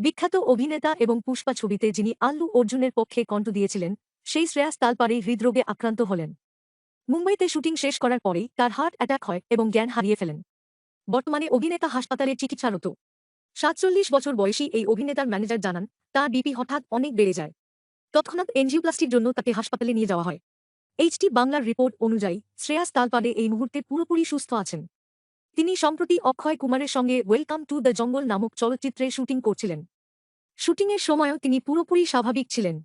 বিখ্যাত অভিনেতা এবং পুষ্পা ছবিতে যিনি আল্লু অর্জুনের পক্ষে কণ্ঠ দিয়েছিলেন, সেই শ্রেয়াস তালপারে হৃদরোগে আক্রান্ত হলেন। মুম্বাইতে শুটিং শেষ করার পরেই তার হার্ট অ্যাটাক হয় এবং জ্ঞান হারিয়ে ফেলেন। বর্তমানে অভিনেতা হাসপাতালে চিকিৎসারত। সাতচল্লিশ বছর বয়সী এই অভিনেতার ম্যানেজার জানান, তার বিপি হঠাৎ অনেক বেড়ে যায়। তৎক্ষণাৎ এনজিওপ্লাস্টির জন্য তাকে হাসপাতালে নিয়ে যাওয়া হয়। এইচটি বাংলার রিপোর্ট অনুযায়ী, শ্রেয়াস তালপাড়ে এই মুহূর্তে পুরোপুরি সুস্থ আছেন। তিনি সম্প্রতি অক্ষয় কুমারের সঙ্গে ওয়েলকাম টু দ্য জঙ্গল নামক চলচ্চিত্রে শুটিং করছিলেন। শুটিংয়ের সময়ও তিনি পুরোপুরি স্বাভাবিক ছিলেন।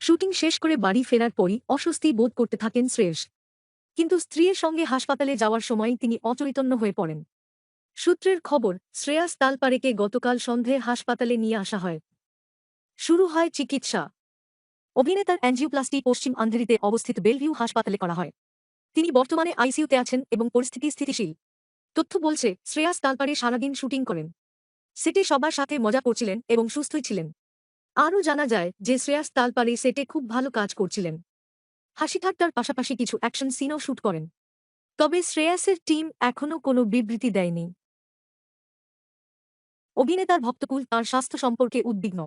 শুটিং শেষ করে বাড়ি ফেরার পরই অস্বস্তি বোধ করতে থাকেন শ্রেয়স। কিন্তু স্ত্রীর সঙ্গে হাসপাতালে যাওয়ার সময় তিনি অচৈতন্য হয়ে পড়েন। সূত্রের খবর, শ্রেয়াস তালপারেকে গতকাল সন্ধে হাসপাতালে নিয়ে আসা হয়। শুরু হয় চিকিৎসা। অভিনেতার অ্যাঞ্জিওপ্লাস্টি পশ্চিম আন্ধেরিতে অবস্থিত বেলভিউ হাসপাতালে করা হয়। তিনি বর্তমানে আইসিইউতে আছেন এবং পরিস্থিতি স্থিতিশীল। তথ্য বলছে, শ্রেয়াস তালপারে সারাদিন শুটিং করেন। সেটে সবার সাথে মজা করছিলেন এবং সুস্থই ছিলেন। আরও জানা যায় যে শ্রেয়াস তালপারে সেটে খুব ভালো কাজ করছিলেন। হাসি ঠাট্টার পাশাপাশি কিছু অ্যাকশন সিনও শুট করেন। তবে শ্রেয়াসের টিম এখনও কোনো বিবৃতি দেয়নি। অভিনেতার ভক্তকুল তার স্বাস্থ্য সম্পর্কে উদ্বিগ্ন।